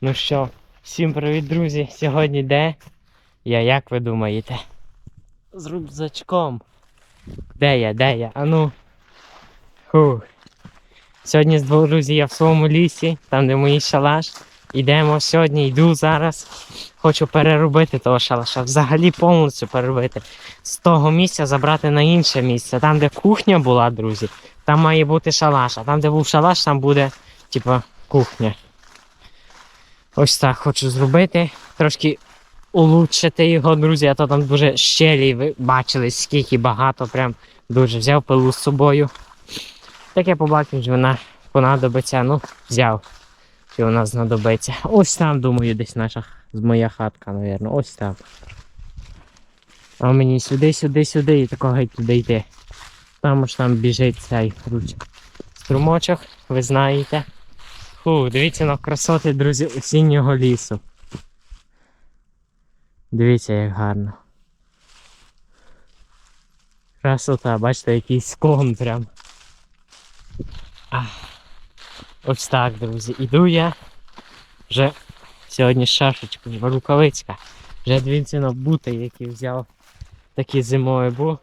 Ну що, всім привіт, друзі! Сьогодні де? Я як ви думаєте? З рюкзачком. Де я? Де я? Ану. Фух. Сьогодні, друзі, я в своєму лісі, там де мій шалаш. Ідемо сьогодні, йду зараз. Хочу переробити того шалаша. Взагалі повністю переробити. З того місця забрати на інше місце. Там, де кухня була, друзі, там має бути шалаш. А там, де був шалаш, там буде, типа, кухня. Ось так хочу зробити. Трошки улучшити його, друзі, а то там дуже щелі, ви бачили, скільки багато, прям дуже взяв пилу з собою. Так я побачив, що вона понадобиться. Ну, взяв, що вона знадобиться. Ось там, думаю, десь наша моя хатка, мабуть. Ось там. А мені сюди, сюди, сюди і такого геть туди йти. Там аж там біжить цей руч. Струмочок, ви знаєте. Фу, дивіться на красоти, друзі, осіннього лісу. Дивіться, як гарно. Красота, бачите, якийсь склон прям. Ах. Ось так, друзі. Іду я вже сьогодні з шашечкою, рукавичка. Вже на бути, які взяв такі зимою, бо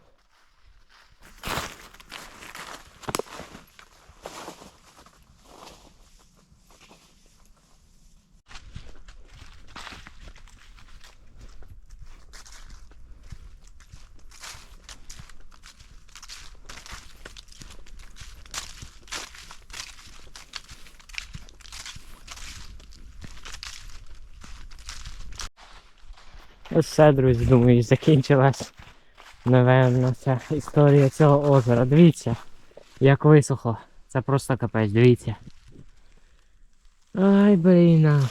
все, друзі, думаю, закінчилась, напевно, ця історія цього озера. Дивіться, як висохло. Це просто капець, дивіться. Ай, блін.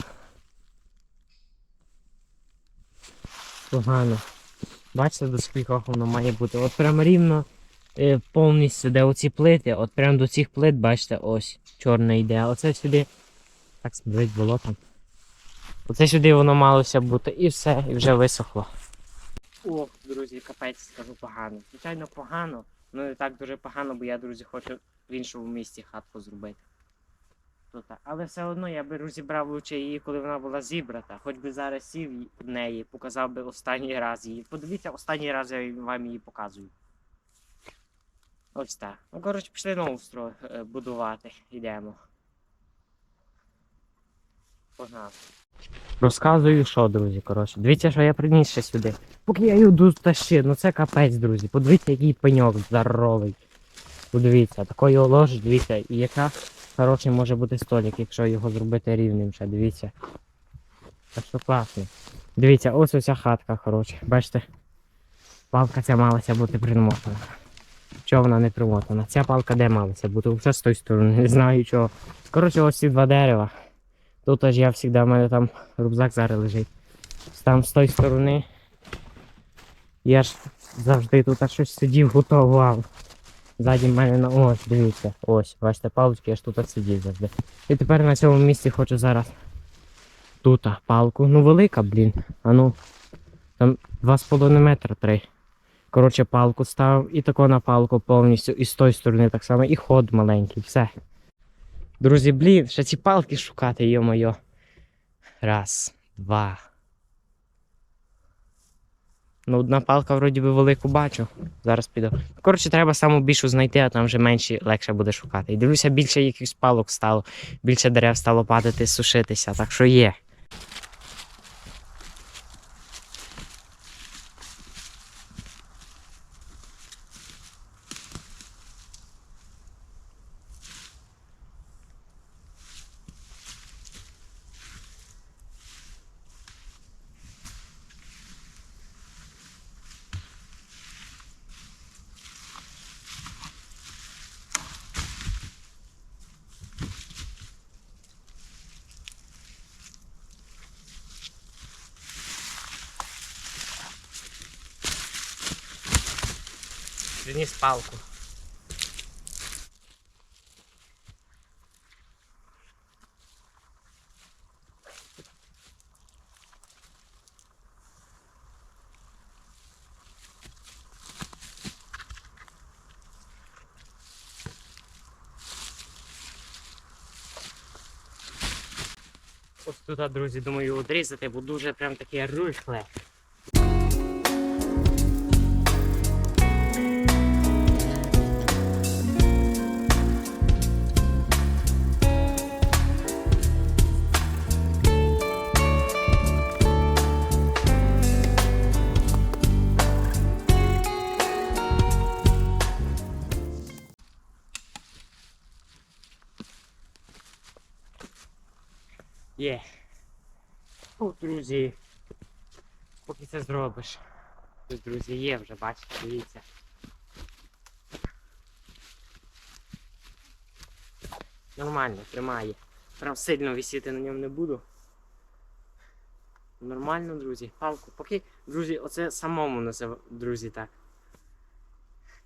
Погано. Бачите, до скількох воно має бути. От прямо рівно е, повністю, де оці плити, от прямо до цих плит, бачите, ось чорне йде. А Оце сюди. Так смердить болотом. Оце сюди воно малося бути і все, і вже висохло. О, друзі, капець скажу погано. Звичайно, погано, ну не так дуже погано, бо я, друзі, хочу в іншому місті хатку зробити. Тут. Але все одно я би розібрав лучше її, коли вона була зібрата. Хоч би зараз сів в неї, показав би останній раз її. Подивіться, останній раз я вам її показую. Ось так. Ну, коротше, пішли нову стро е, будувати. Йдемо. Розказую, що, друзі, коротше. Дивіться, що я приніс ще сюди. Поки я йду тащи, ну це капець, друзі. Подивіться, який пеньок здоровий. Подивіться, такої ложиш, дивіться, і яка хороший може бути столик, якщо його зробити рівним ще, дивіться. Так що класно. Дивіться, ось оця хатка, коротше. Бачите? Палка ця малася бути примотана. Чого вона не примотана? Ця палка де малася бути? Вже з тої сторони, не знаю чого. Коротше, ось ці два дерева. Тут аж я завжди, в мене там рюкзак зараз лежить. Там з тої сторони. Я ж завжди тут аж щось сидів, готував. Ззаді мене на ось, дивіться, ось, бачите, палочки, я ж тут сидів завжди. І тепер на цьому місці хочу зараз тут палку. Ну велика, блін. А ну. Там 2,5 метра три. Коротше, палку ставив і тако на палку повністю. І з тої сторони так само, і ход маленький, все. Друзі, блін, ще ці палки шукати, йо-моє. Раз, два. Ну, одна палка вроді би велику бачу. Зараз піду. Коротше, треба саму більшу знайти, а там вже менші легше буде шукати. І дивлюся, більше якихось палок стало, більше дерев стало падати, сушитися, так що є. приніс палку. Ось тут, друзі, думаю, одрізати, бо дуже прям таке рухле. Є. О, друзі. Поки це зробиш. Тут, друзі, є вже, бачите, дивіться. Нормально, тримає. Прям сильно висіти на ньому не буду. Нормально, друзі. Палку. Поки, друзі, оце самому назив, друзі, так.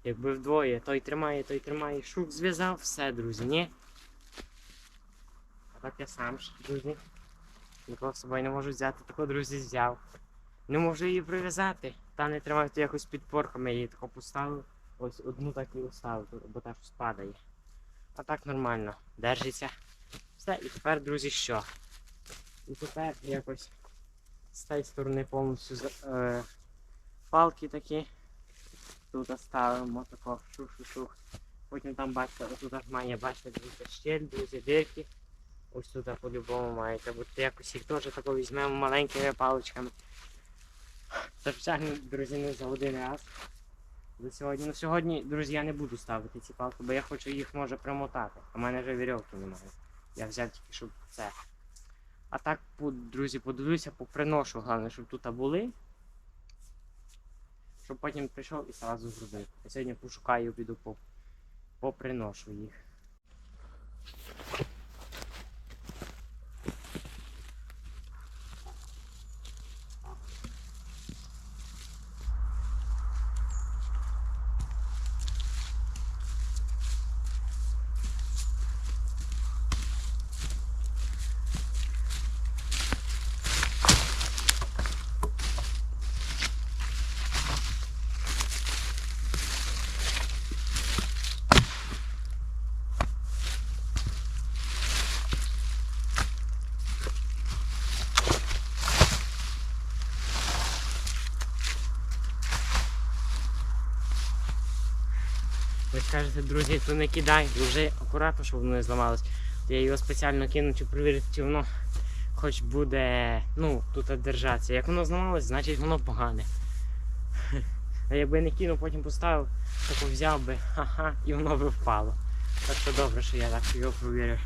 Якби вдвоє, той тримає, той тримає. Шук зв'язав, все, друзі, ні? Так я сам, ж, друзі. Нікого з собою не можу взяти, тако, друзі, взяв. Не можу її прив'язати. Та не тримаю якось під порками, її тако поставив. Ось одну так і оставив, бо так щось падає. А так нормально. Держиться. Все, і тепер, друзі, що? І тепер якось з цієї сторони повністю е, палки такі. Тут ставимо тако шух-шух-шух. Потім там бачите, отут має бачите, щель, друзі, дирки. Ось тут по-любому маєте бути. Якось їх теж тако візьмемо маленькими паличками. Це спеціально, друзі, не за один раз. За сьогодні. Ну сьогодні, друзі, я не буду ставити ці палки, бо я хочу їх може примотати. У мене вже вірьовки немає. Я взяв тільки, щоб це. А так, друзі, подивлюся, поприношу, головне, щоб тут були. Щоб потім прийшов і одразу зробив. Я сьогодні пошукаю, піду по, поприношу їх. Ви скажете, друзі, то не кидай, вже акуратно, щоб воно не зламалось. Я його спеціально кину, чи перевірити, чи воно хоч буде ну, тут держатися. Як воно зламалось, значить воно погане. А якби не кинув, потім поставив, так взяв би, ха-ха, і воно би впало. Так що добре, що я так його провірив.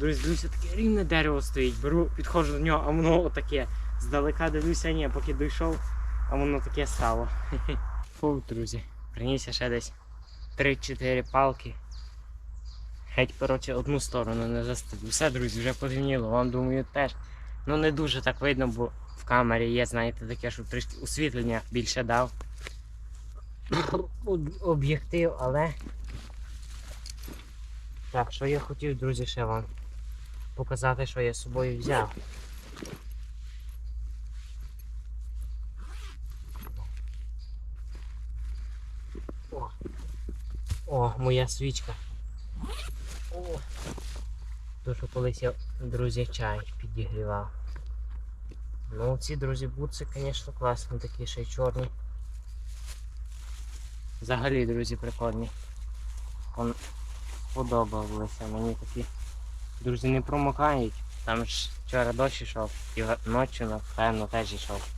Друзі, дивлюся, таке рівне дерево стоїть. Беру, підходжу до нього, а воно отаке. Здалека дивлюся, ні, поки дійшов, а воно таке стало. Фу, друзі, приніс я ще десь 3-4 палки. Геть, коротше, одну сторону не застелю. Все, друзі, вже потемніло, вам думаю теж. Ну не дуже так видно, бо в камері є, знаєте, таке, щоб трішки освітлення більше дав. Об'єктив, але. Так, що я хотів, друзі, ще вам показати, що я з собою взяв. О, моя свічка. О. Що колись я, друзі, чай підігрівав. Ну, ці, друзі, бутси, звісно, класні, такі ще й чорні. Взагалі, друзі, прикольні. Он подобалися мені такі. Друзі, не промокають. Там ж вчора дощ йшов, і ночі, напевно, теж йшов.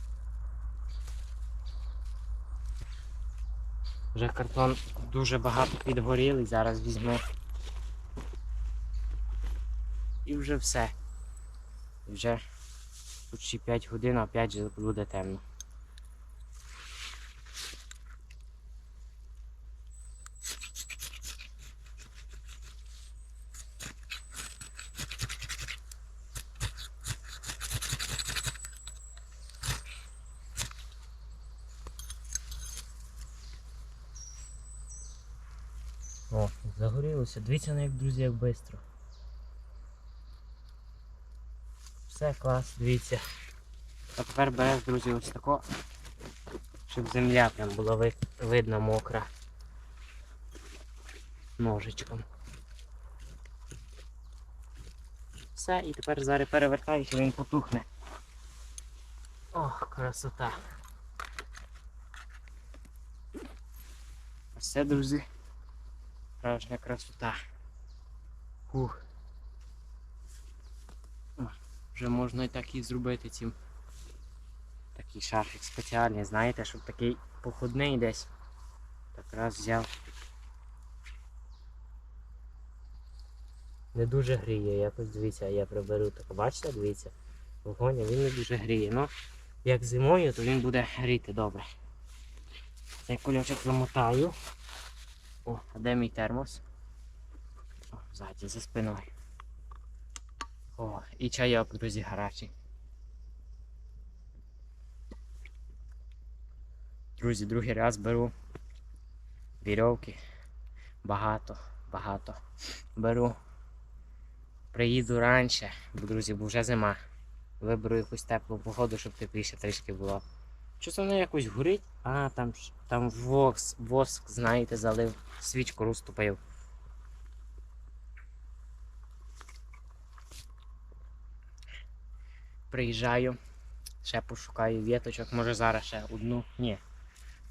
Вже картон дуже багато підгорілий, зараз візьму. І вже все. І вже почти 5 годин, а 5 же буде темно. О, загорілося. Дивіться, ну як друзі, як швидко. Все клас, дивіться. А тепер береш, друзі, ось тако, щоб земля прям була ви- видно мокра. Ножичком. Все, і тепер зараз перевертаюся, він потухне. Ох, красота. Це, друзі. Справжня красота. Ух. О, Вже можна і так і зробити цим. Такий шарфік спеціальний, знаєте, щоб такий походний десь. Так раз взяв. Не дуже гріє, якось дивіться, я приберу так. Бачите, дивіться. Вогонь, він не дуже гріє. Ну, як зимою, то він буде гріти добре. Цей кульочок замотаю. О, а де мій термос? О, ззаді, за спиною. О, і чайок, друзі, гарячий. Друзі, другий раз беру вірьовки. Багато, багато. Беру. Приїду раніше, бо, друзі, бо вже зима. Виберу якусь теплу погоду, щоб тепліше трішки було. Щось воно якось горить, а там, там вокс, воск, знаєте, залив, свічку розтопив. Приїжджаю, ще пошукаю віточок, може зараз ще одну. Ні.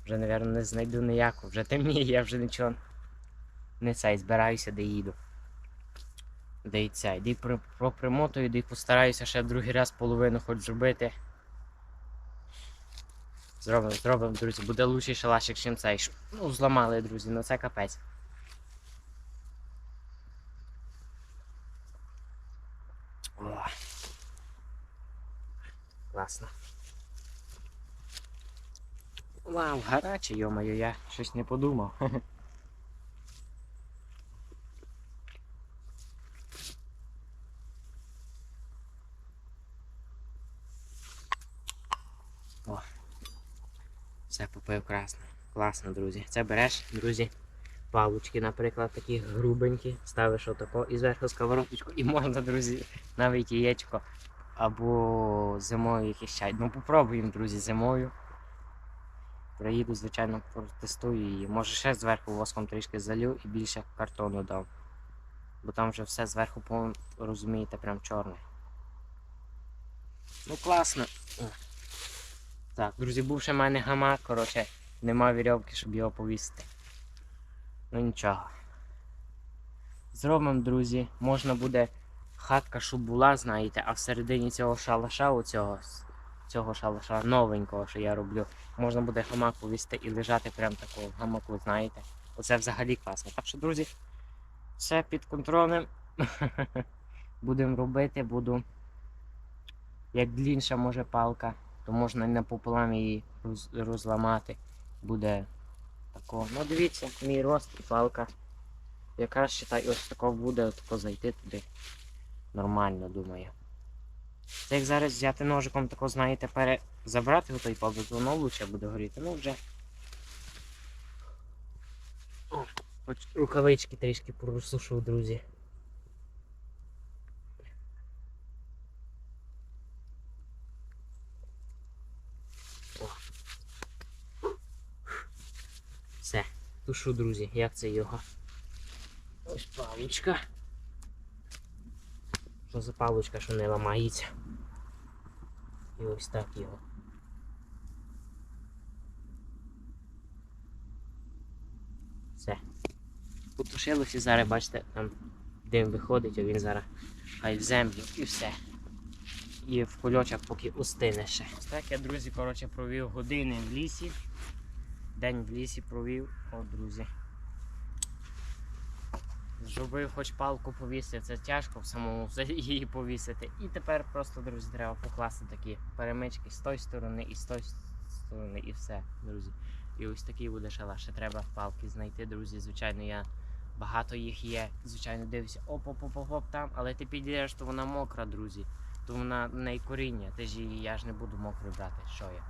Вже, мабуть, не знайду ніяку, вже темніє, я вже нічого не цей, збираюся, де їду. Де і цей. Де й при- пропримотую, де й постараюся ще другий раз половину хоч зробити. Зробимо, зробимо, друзі. Буде лучший шалашик, ніж цей. Ну, зламали, друзі, ну це капець. О. Класно. Вау, гаряче, йомаю, я щось не подумав. Все попив красно. Класно, друзі. Це береш, друзі, палочки, наприклад, такі грубенькі, ставиш отако і зверху сковородочку, і можна, друзі, навіть яєчко або зимою якийсь чай. Ну попробуємо, друзі, зимою. Приїду, звичайно, протестую її. Може ще зверху воском трішки залю і більше картону дам. Бо там вже все зверху, розумієте, прям чорне. Ну класно. Так, друзі, був ще в мене гамак, коротше, нема вірьовки, щоб його повісити. Ну нічого. Зробимо, друзі, можна буде хатка, щоб була, знаєте, а всередині цього шалаша, оцього, цього шалаша новенького, що я роблю, можна буде гамак повісити і лежати прям такого гамаку, знаєте. Оце взагалі класно. Так що, друзі, все під контролем. Будемо робити, буду. Як длінша може палка, то можна і напополам її роз, розламати. Буде тако. Ну дивіться, мій рост і палка. Якраз считай, ось тако буде тако зайти туди. Нормально, думаю. Це як зараз взяти ножиком, тако, знаєте, пере... забрати той палку, то воно лучше буде горіти. Ну вже. О, рукавички трішки просушу, друзі. Все, тушу, друзі, як це його. Ось паличка. Що за паличка, що не ламається. І ось так його. Все. Потушилося зараз, бачите, там дим виходить, а він зараз хай в землю і все. І в кульочок поки устине ще. Так я, друзі, коротше, провів години в лісі. День в лісі провів, о, друзі. Зробив хоч палку повісити, це тяжко в самому її повісити. І тепер просто, друзі, треба покласти такі перемички з тої сторони і з тої сторони, і все, друзі. І ось такий буде шалаш. Ще треба палки знайти, друзі. Звичайно, я багато їх є. Звичайно, дивишся, оп оп оп оп оп там, але ти підійдеш, то вона мокра, друзі. То вона в неї коріння. Ти ж її, я ж не буду мокрою брати. Що я?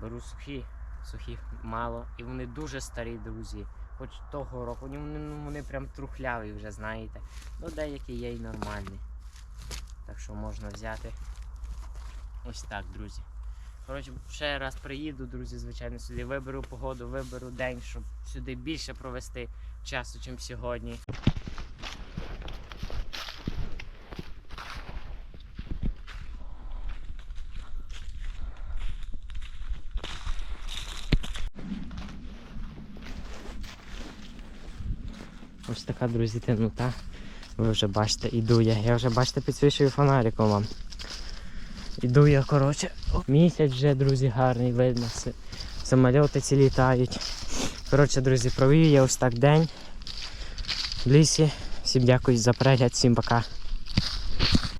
Беру сухі, сухих мало. І вони дуже старі, друзі. Хоч того року, вони, ну, вони прям трухляві вже, знаєте. Ну, деякі є і нормальні. Так що можна взяти. Ось так, друзі. Коротше, ще раз приїду, друзі, звичайно, сюди виберу погоду, виберу день, щоб сюди більше провести часу, ніж сьогодні. Ось така, друзі, темнота. Ви вже бачите, іду я. Я вже бачите підсвічую фонариком вам. Іду я, коротше. Місяць вже, друзі, гарний, видно. Самольоти ці літають. Коротше, друзі, провів я ось так день в лісі. Всім дякую за перегляд, всім пока.